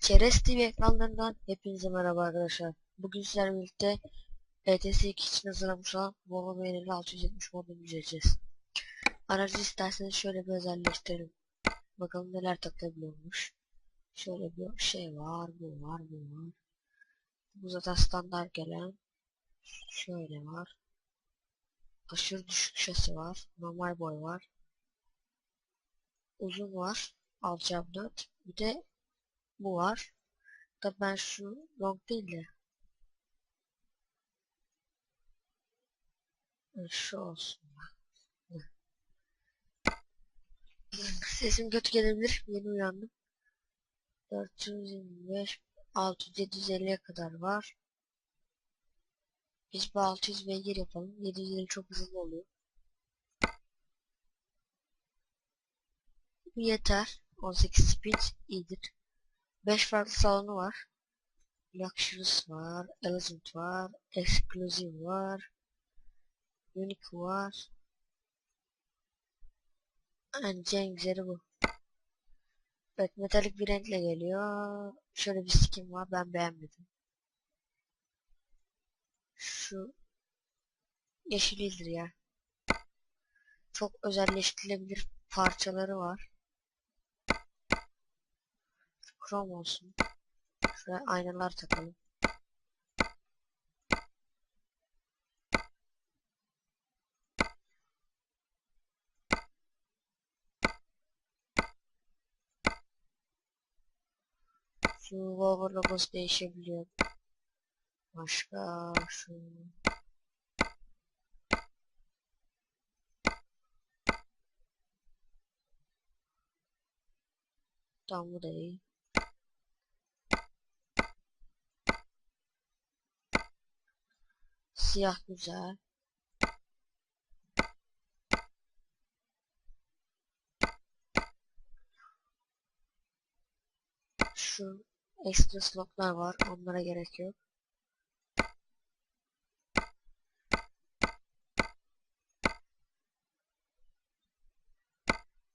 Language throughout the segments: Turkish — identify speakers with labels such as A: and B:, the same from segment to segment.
A: Çerez TV ekranlarından hepinize merhaba arkadaşlar. Bugün sizlerle birlikte ETS 2 için hazırlamış olan Volvo ML 670 modunu inceleyeceğiz. Aracı isterseniz şöyle bir özelleştirelim. Bakalım neler takılabiliyormuş. Şöyle bir şey var, bu var, bu var. Bu zaten standart gelen. Şöyle var. Aşırı düşük şasi var. Normal boy var. Uzun var. Alçak Bir de bu var. Da ben şu long değil de şu olsun. Sesim kötü gelebilir. Yeni uyandım. 425 600 750'ye kadar var. Biz bu 600 beygir yapalım. 750 çok hızlı oluyor. Yeter. 18 speed iyidir. 5 farklı salonu var. Luxurious var, Elegant var, Exclusive var, Unique var. Yani en güzeli bu. Evet metalik bir renkle geliyor. Şöyle bir skin var ben beğenmedim. Şu yeşilidir ya. Çok özelleştirilebilir parçaları var. Krom olsun. Şuraya aynalar takalım. Şu Volvo logosu değişebiliyor. Başka şu Tamam bu da iyi. Siyah güzel. Şu ekstra slotlar var. Onlara gerek yok.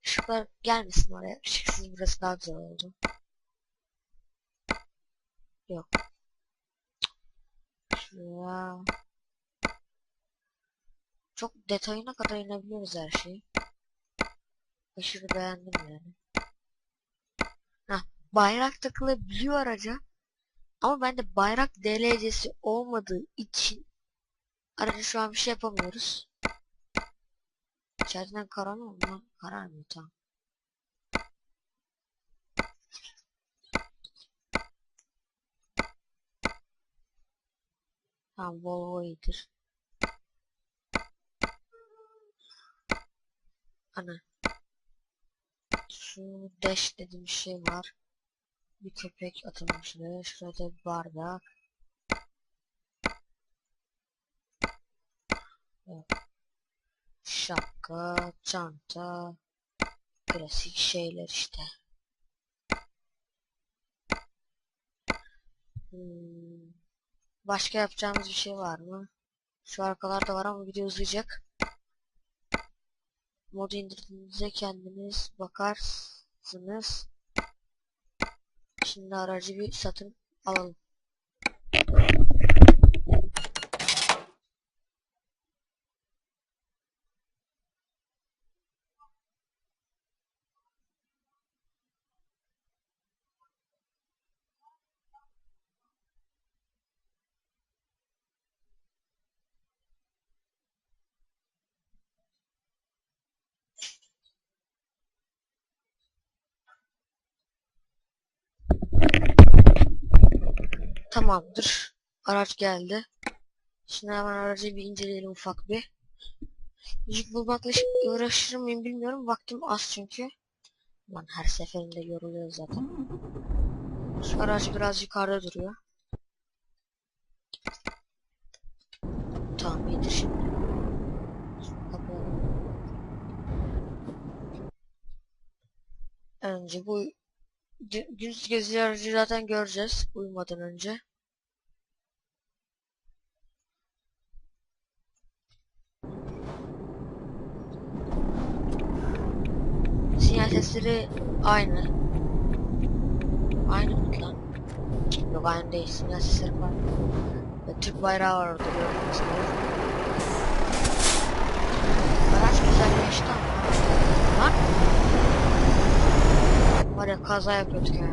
A: Işıklar gelmesin oraya. Işıksız burası daha güzel oldu. Yok. Şuraya. Çok detayına kadar inebiliyoruz her şeyi. Aşırı beğendim yani. Heh, bayrak takılabiliyor araca. Ama bende bayrak DLC'si olmadığı için aracı şu an bir şey yapamıyoruz. İçeriden kararmıyor mu? Kararmıyor tamam. Tamam Volvo. Ana. Şu dash dediğim şey var. Bir köpek atılmış ve şurada bir bardak. Şapka, çanta, klasik şeyler işte. Hmm. Başka yapacağımız bir şey var mı? Şu arkalarda var ama video uzayacak modu indirdiğinizde kendiniz bakarsınız. Şimdi aracı bir satın alalım. Tamamdır. Araç geldi. Şimdi hemen aracı bir inceleyelim ufak bir. Yük bulmakla uğraşır mıyım bilmiyorum. Vaktim az çünkü. Lan her seferinde yoruluyor zaten. Şu araç biraz yukarıda duruyor. Tamam iyidir şimdi. Önce bu gündüz gezi aracı zaten göreceğiz uyumadan önce. Sinyal sesleri aynı. Aynı mı lan? Yok aynı değil. Sinyal sesleri farklı. Ve Türk bayrağı var orada gördüğünüz gibi. Araç güzelleşti ama. Lan. Var ya kaza yapıyorduk ya.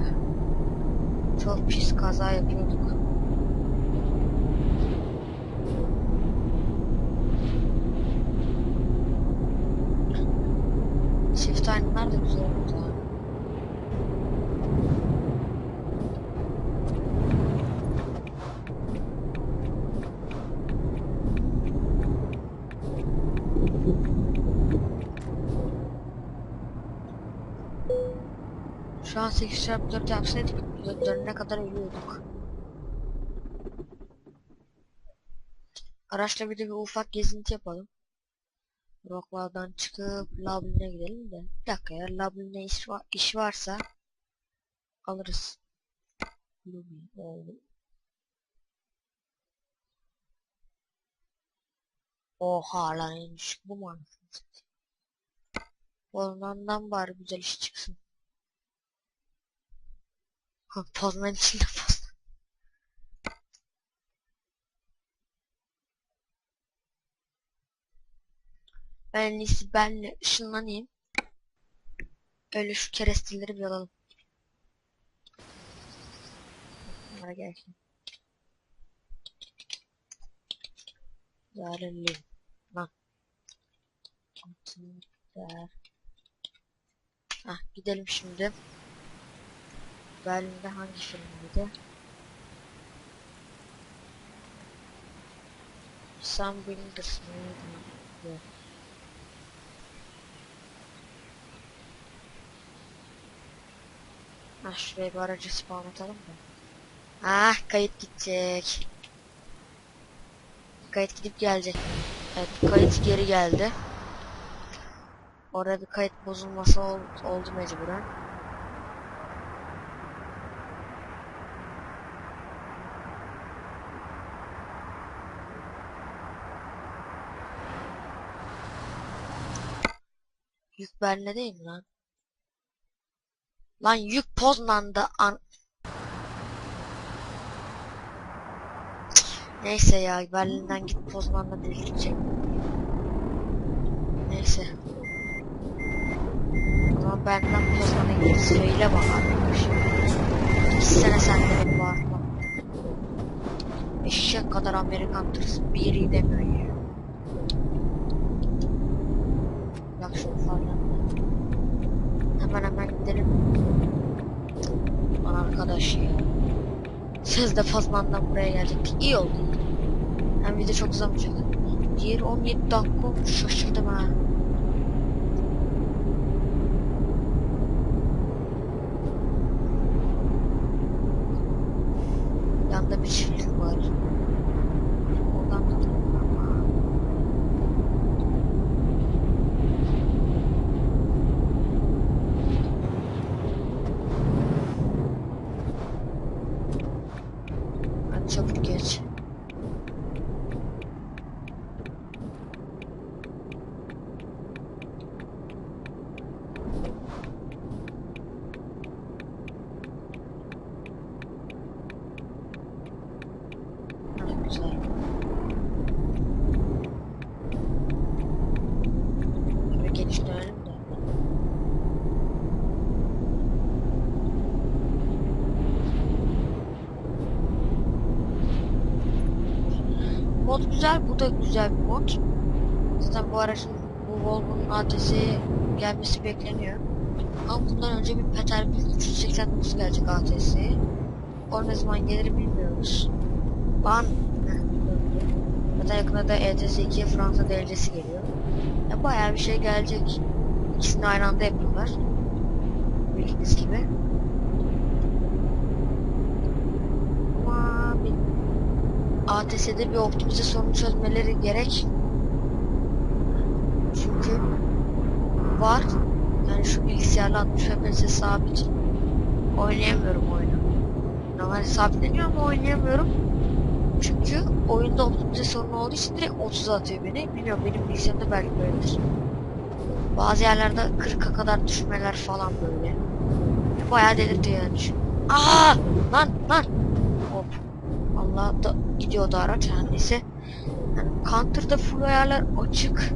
A: Çok pis kaza yapıyorduk. Çift aynalar da güzel oldu. ha. Şu an 8 çarpı 4 yapsaydık dö- dönene kadar ölüyorduk. Araçla bir de bir ufak gezinti yapalım. Rocklardan çıkıp Lablin'e gidelim de. Bir dakika ya Lablin'e iş, var, iş varsa alırız. Oha lan en düşük bu mu anasını. Polnan'dan bari güzel iş çıksın. Ha, Poznan içinde Poznan. Ben en iyisi benle ışınlanayım. Öyle şu keresteleri bir alalım. Bunlara gelsin. Zararlı. Lan. Altın. Hah gidelim şimdi. Berlin'de hangi filmdeydi? Sam Winters mıydı? Ah şuraya bir aracı spawn atalım da. Ah kayıt gidecek. Kayıt gidip gelecek. Evet kayıt geri geldi. Orada bir kayıt bozulması ol- oldu mecburen. Yük Berlin'de değil mi lan? Lan yük Poznan'da an... Neyse ya Berlin'den git Poznan'da delirtecek. Neyse. O zaman benden Poznan'a git söyle arkadaşım. İki sene sen de beni bağırma. Eşek kadar Amerikan tırısı bir yere gidemiyor ya. Bak şu farlarına. Hemen hemen gidelim. Lan arkadaş ya. Siz de Fazman'dan buraya gelecektik. İyi oldu. Hem video çok uzamayacak. Diğeri 17 dakika olmuş. Şaşırdım ha. Yanda bir çiftlik var. Oradan tutalım ama. Hadi çabuk geç. Hadi güzel. Şöyle geniş dönelim de. Mod güzel, bu da güzel bir mod. Zaten bu aracın, bu Volvo'nun ATS'ye gelmesi bekleniyor. Ama bundan önce bir Peterbilt 389 gelecek ATS'ye. O ne zaman gelir bilmiyoruz. Öldü. Zaten yakında da ETS 2'ye Fransa derecesi geliyor. Ya bayağı bir şey gelecek. İkisini aynı anda yapıyorlar. Bildiğiniz gibi. Ama bir ATS'de bir optimize sorunu çözmeleri gerek. Çünkü var. Yani şu bilgisayarla 60 FPS sabit. Oynayamıyorum oyunu. Normalde sabitleniyor ama oynayamıyorum. Çünkü oyunda optimize sorunu olduğu için direkt 30'a atıyor beni. Bilmiyorum benim bilgisayarımda belki böyledir. Bazı yerlerde 40'a kadar düşmeler falan böyle. Bayağı delirtiyor yani. Aa! Lan lan! Valla da gidiyordu araç her neyse. Yani Counter'da full ayarlar açık.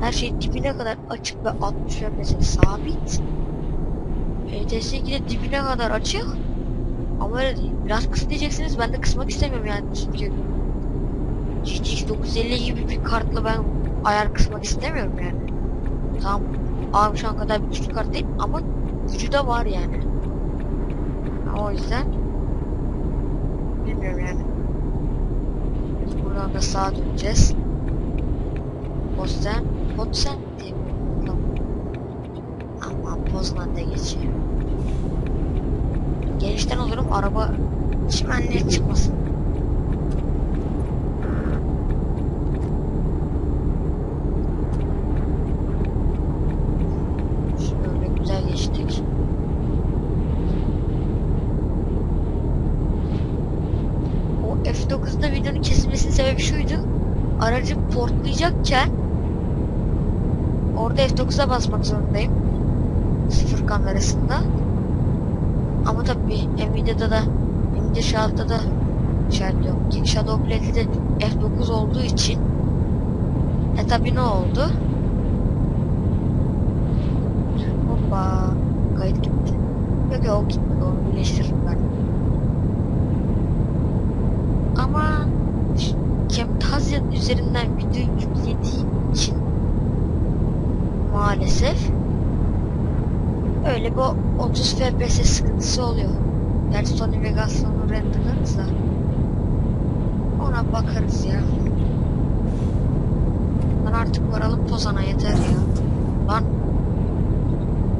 A: Her şey dibine kadar açık ve 60 FPS sabit. ETS 2'de dibine kadar açık. Ama öyle değil. Biraz kısa diyeceksiniz. Ben de kısmak istemiyorum yani. Çünkü GTX 950 gibi bir kartla ben ayar kısmak istemiyorum yani. Tamam. Abi şu an kadar bir güçlü kart değil ama gücü de var yani. O yüzden bilmiyorum yani. Buradan da sağa döneceğiz. Posten, Potsen diye mi? Aman Poznan da geçiyor. Genişten olurum araba çimenliğe çıkmasın. Şöyle güzel geçtik. O F9'da videonun kesilmesinin sebebi şuydu. Aracı portlayacakken orada F9'a basmak zorundayım. Sıfır kamerasında. Ama tabii Nvidia'da da Nvidia Shield'da da Shield yok. Shadow Blade'de F9 olduğu için e tabi ne oldu? Hoppa kayıt gitti. Yok yok o gitmedi onu birleştiririm ben. Ama Camtasia üzerinden video yüklediğim için maalesef öyle bu 30 FPS sıkıntısı oluyor. Gerçi Sony Vegas'ını renderlarız ona bakarız ya. Lan artık varalım Pozan'a yeter ya. Lan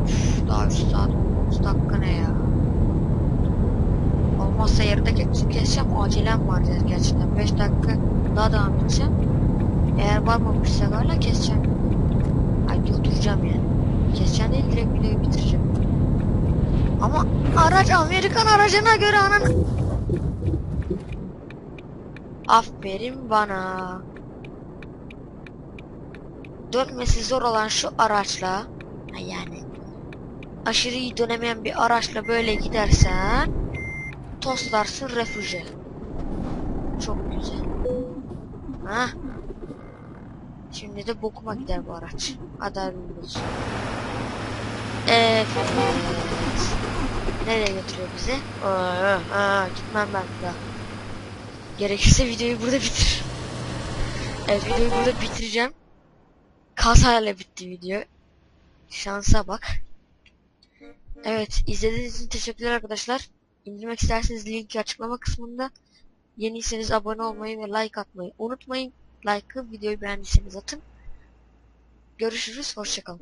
A: Üf, daha 3 saat 30 dakika ne ya. Olmazsa yarıda keseceğim. Acelem var ya gerçekten. 5 dakika daha devam edeceğim. Eğer varmamışsa hala keseceğim. Ay durduracağım yani. Keseceğim değil direkt videoyu bitireceğim. Ama araç Amerikan aracına göre anan... Aferin bana. Dönmesi zor olan şu araçla yani aşırı iyi dönemeyen bir araçla böyle gidersen toslarsın refüje. Çok güzel. Ha? Şimdi de bokuma gider bu araç. Hayırlı olsun. Evet. Nereye götürüyor bizi? Aa, aa, gitmem ben bir daha. Gerekirse videoyu burada bitir. Evet videoyu burada bitireceğim. Kazayla bitti video. Şansa bak. Evet izlediğiniz için teşekkürler arkadaşlar. İndirmek isterseniz linki açıklama kısmında. Yeniyseniz abone olmayı ve like atmayı unutmayın. Like'ı videoyu beğendiyseniz atın. Görüşürüz. Hoşçakalın.